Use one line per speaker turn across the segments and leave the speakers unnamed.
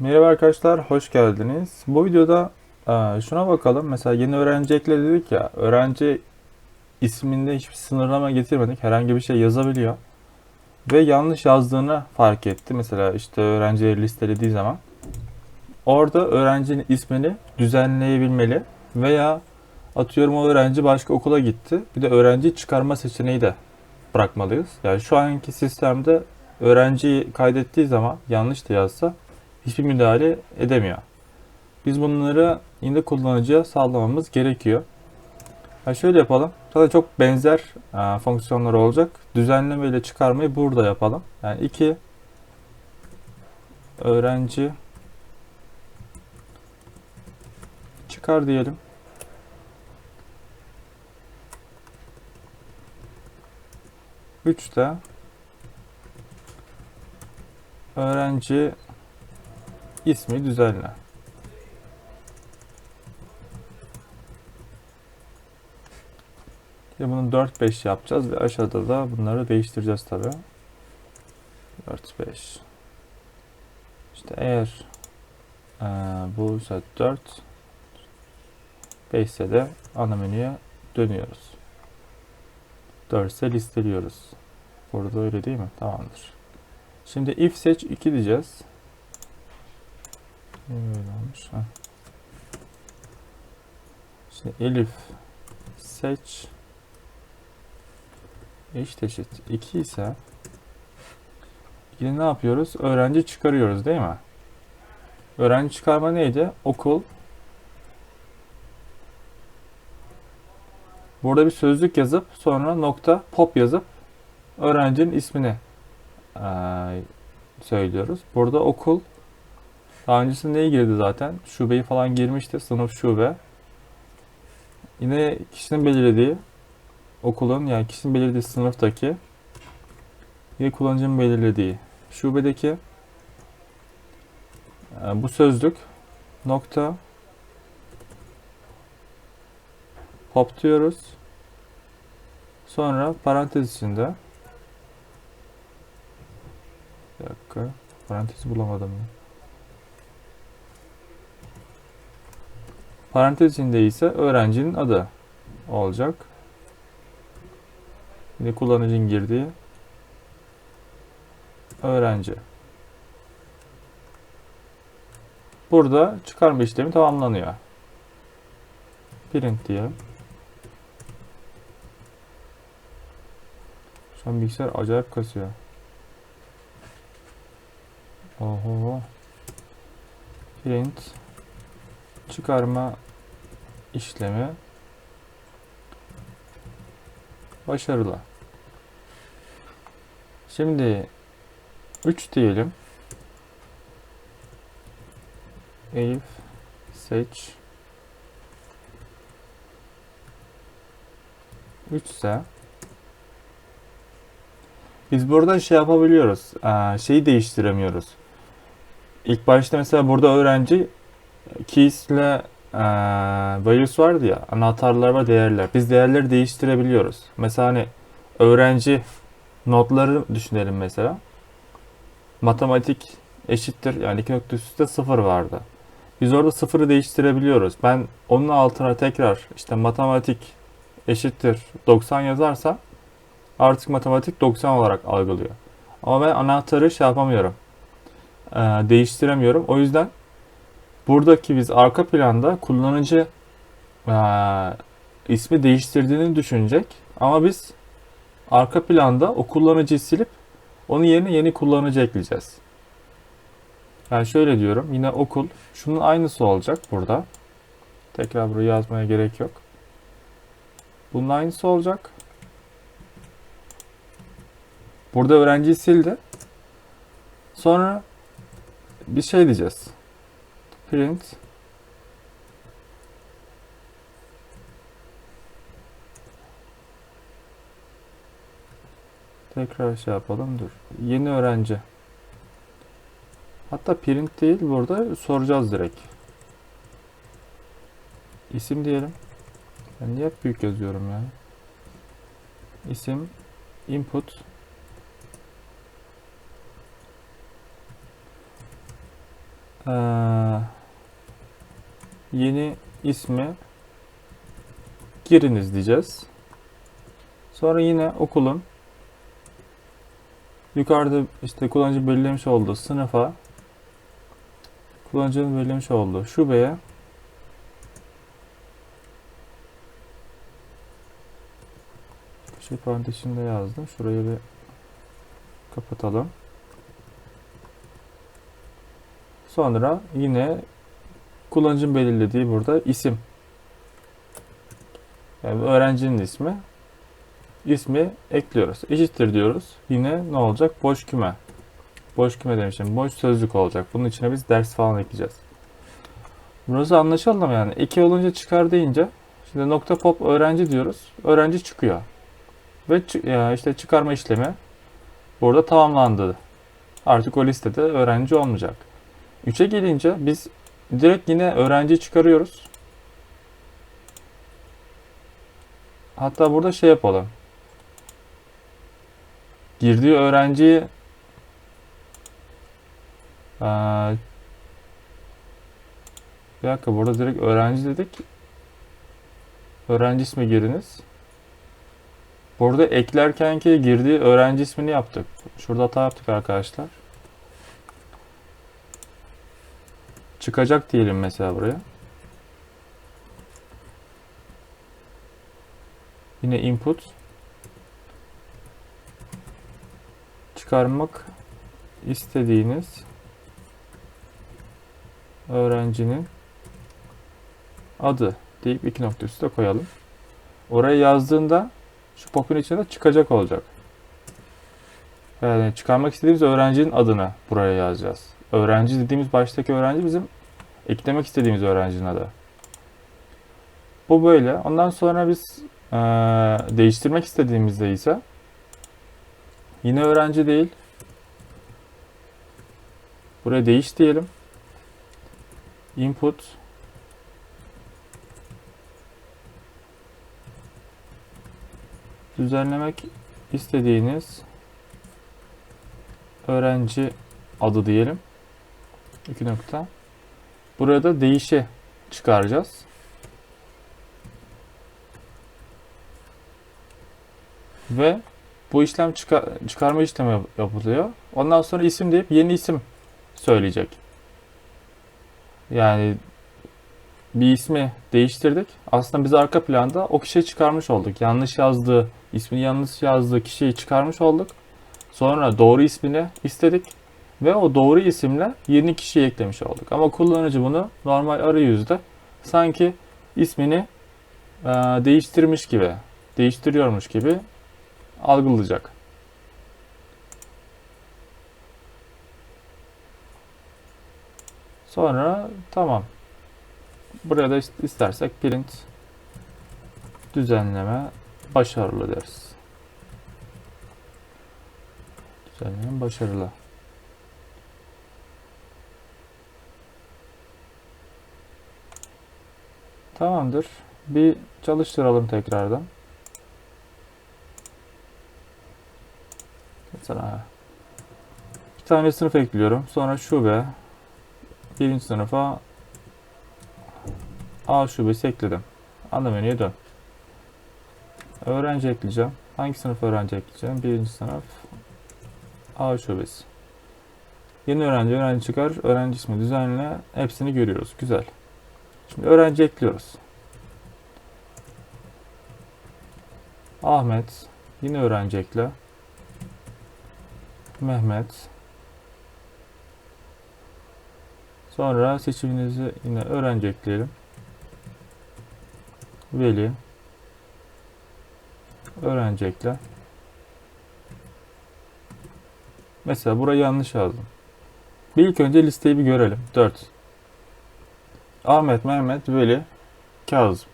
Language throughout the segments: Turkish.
Merhaba arkadaşlar, hoş geldiniz. Bu videoda e, şuna bakalım. Mesela yeni öğrenci ekle dedik ya. Öğrenci isminde hiçbir sınırlama getirmedik. Herhangi bir şey yazabiliyor. Ve yanlış yazdığını fark etti. Mesela işte öğrencileri listelediği zaman. Orada öğrencinin ismini düzenleyebilmeli. Veya atıyorum o öğrenci başka okula gitti. Bir de öğrenci çıkarma seçeneği de bırakmalıyız. Yani şu anki sistemde öğrenciyi kaydettiği zaman yanlış da yazsa hiçbir müdahale edemiyor. Biz bunları yine kullanıcıya sağlamamız gerekiyor. Ha şöyle yapalım. Zaten çok benzer e, fonksiyonlar olacak. Düzenleme ile çıkarmayı burada yapalım. Yani iki öğrenci çıkar diyelim. Üç de öğrenci ismi düzenle. Şimdi bunu 4-5 yapacağız ve aşağıda da bunları değiştireceğiz tabi. 4-5 İşte eğer ee, bu ise 4 5 ise de ana menüye dönüyoruz. 4 ise listeliyoruz. Burada öyle değil mi? Tamamdır. Şimdi if seç 2 diyeceğiz. Böyle olmuş? Heh. Şimdi Elif seç eşit eşit 2 ise yine ne yapıyoruz? Öğrenci çıkarıyoruz değil mi? Öğrenci çıkarma neydi? Okul Burada bir sözlük yazıp sonra nokta pop yazıp öğrencinin ismini eee, söylüyoruz. Burada okul daha öncesinde neye girdi zaten? Şubeyi falan girmişti. Sınıf şube. Yine kişinin belirlediği okulun yani kişinin belirlediği sınıftaki yine kullanıcının belirlediği şubedeki e, bu sözlük nokta pop diyoruz. Sonra parantez içinde bir dakika parantezi bulamadım ya. Parantez içinde ise öğrencinin adı olacak. Yine kullanıcının girdiği öğrenci. Burada çıkarma işlemi tamamlanıyor. Print diyelim. Şu an bilgisayar acayip kasıyor. Oho. Print çıkarma işlemi başarılı. Şimdi 3 diyelim. Elif seç 3 ise biz burada şey yapabiliyoruz. Ee, şeyi değiştiremiyoruz. İlk başta mesela burada öğrenci keys ile e, values vardı ya anahtarlar ve değerler. Biz değerleri değiştirebiliyoruz. Mesela hani öğrenci notları düşünelim mesela. Matematik eşittir yani iki nokta üstte sıfır vardı. Biz orada sıfırı değiştirebiliyoruz. Ben onun altına tekrar işte matematik eşittir 90 yazarsam artık matematik 90 olarak algılıyor. Ama ben anahtarı şey yapamıyorum. e, değiştiremiyorum. O yüzden buradaki biz arka planda kullanıcı e, ismi değiştirdiğini düşünecek. Ama biz arka planda o kullanıcıyı silip onun yerine yeni kullanıcı ekleyeceğiz. Yani şöyle diyorum. Yine okul. Şunun aynısı olacak burada. Tekrar buraya yazmaya gerek yok. Bunun aynısı olacak. Burada öğrenciyi sildi. Sonra bir şey diyeceğiz. Print Tekrar şey yapalım dur. Yeni öğrenci. Hatta print değil burada soracağız direkt. İsim diyelim. Ben niye büyük yazıyorum ya? İsim input Ee, yeni ismi giriniz diyeceğiz. Sonra yine okulun yukarıda işte kullanıcı belirlemiş olduğu sınıfa kullanıcının belirlemiş olduğu şubeye şey parantez yazdım. Şurayı bir kapatalım. Sonra yine kullanıcının belirlediği burada isim. Yani öğrencinin ismi. İsmi ekliyoruz. Eşittir diyoruz. Yine ne olacak? Boş küme. Boş küme demişim. Boş sözlük olacak. Bunun içine biz ders falan ekleyeceğiz. Burası anlaşıldı mı yani? Eki olunca çıkar deyince şimdi nokta pop öğrenci diyoruz. Öğrenci çıkıyor. Ve işte çıkarma işlemi burada tamamlandı. Artık o listede öğrenci olmayacak. 3'e gelince biz direkt yine öğrenci çıkarıyoruz. Hatta burada şey yapalım. Girdiği öğrenciyi Aa, bir dakika burada direkt öğrenci dedik. Öğrenci ismi giriniz. Burada eklerkenki girdiği öğrenci ismini yaptık. Şurada hata yaptık arkadaşlar. Çıkacak diyelim mesela buraya. Yine input. Çıkarmak istediğiniz öğrencinin adı deyip iki nokta üstüne koyalım. Oraya yazdığında şu pop'un içinde çıkacak olacak. Yani çıkarmak istediğimiz öğrencinin adını buraya yazacağız. Öğrenci dediğimiz baştaki öğrenci bizim eklemek istediğimiz öğrencinin adı. Bu böyle. Ondan sonra biz eee, değiştirmek istediğimizde ise yine öğrenci değil. Buraya değiş diyelim. Input düzenlemek istediğiniz öğrenci adı diyelim. İki nokta. Burada değişi çıkaracağız. Ve bu işlem çıkar- çıkarma işlemi yap- yapılıyor. Ondan sonra isim deyip yeni isim söyleyecek. Yani bir ismi değiştirdik. Aslında biz arka planda o kişiyi çıkarmış olduk. Yanlış yazdığı, ismini yanlış yazdığı kişiyi çıkarmış olduk. Sonra doğru ismini istedik ve o doğru isimle yeni kişiyi eklemiş olduk. Ama kullanıcı bunu normal arayüzde sanki ismini e, değiştirmiş gibi, değiştiriyormuş gibi algılayacak. Sonra tamam. Buraya da ist- istersek print düzenleme başarılı deriz. Düzenleme başarılı. Tamamdır. Bir çalıştıralım tekrardan. Mesela bir tane sınıf ekliyorum. Sonra şube birinci sınıfa A şubesi ekledim. Ana menüye dön. Öğrenci ekleyeceğim. Hangi sınıf öğrenci ekleyeceğim? Birinci sınıf A şubesi. Yeni öğrenci, öğrenci çıkar, öğrenci ismi düzenle. Hepsini görüyoruz. Güzel. Şimdi öğrenci ekliyoruz. Ahmet. Yine öğrenci ekle. Mehmet. Sonra seçiminizi yine öğrenci ekleyelim. Veli. Öğrenci ekle. Mesela burayı yanlış yazdım. Bir ilk önce listeyi bir görelim. 4. Ahmet, Mehmet, Veli, Kazım.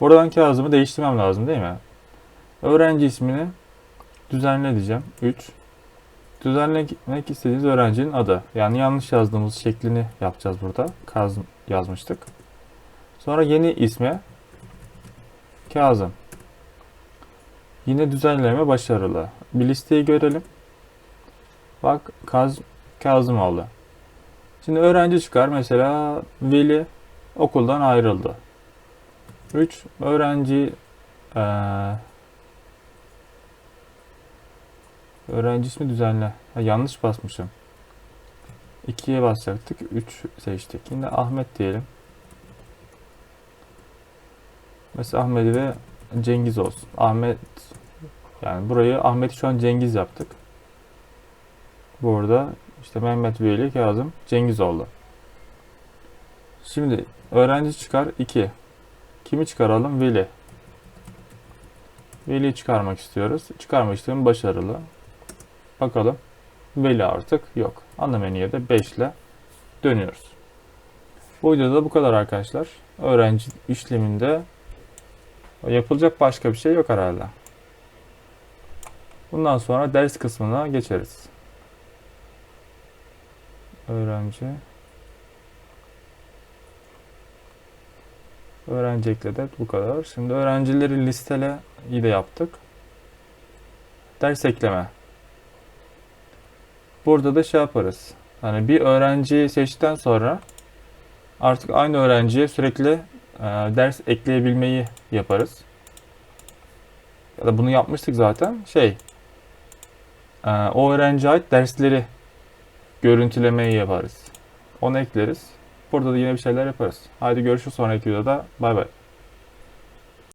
Buradan Kazım'ı değiştirmem lazım değil mi? Öğrenci ismini düzenle diyeceğim. 3. Düzenlemek istediğiniz öğrencinin adı. Yani yanlış yazdığımız şeklini yapacağız burada. Kazım yazmıştık. Sonra yeni isme Kazım. Yine düzenleme başarılı. Bir listeyi görelim. Bak Kaz Kazım oldu. Şimdi öğrenci çıkar mesela veli okuldan ayrıldı. 3 öğrenci eee öğrenci ismi düzenle. Ha, yanlış basmışım. 2'ye basacaktık. 3 seçtik. Yine Ahmet diyelim. Mesela Ahmet ve Cengiz olsun. Ahmet yani burayı Ahmet'i şu an Cengiz yaptık. Burada işte Mehmet Veli Kazım Cengiz oldu. Şimdi öğrenci çıkar 2. Kimi çıkaralım? Veli. Veli çıkarmak istiyoruz. Çıkarma işlemi başarılı. Bakalım. Veli artık yok. Ana menüye de 5 ile dönüyoruz. Bu videoda bu kadar arkadaşlar. Öğrenci işleminde yapılacak başka bir şey yok herhalde. Bundan sonra ders kısmına geçeriz. Öğrenci Öğrenci ekledi. Bu kadar. Şimdi öğrencileri listele iyi de yaptık. Ders ekleme. Burada da şey yaparız. Hani bir öğrenciyi seçtikten sonra artık aynı öğrenciye sürekli e, ders ekleyebilmeyi yaparız. Ya da bunu yapmıştık zaten. Şey, e, o öğrenciye ait dersleri görüntülemeyi yaparız. Onu ekleriz. Burada da yine bir şeyler yaparız. Haydi görüşürüz sonraki videoda. Bay bay.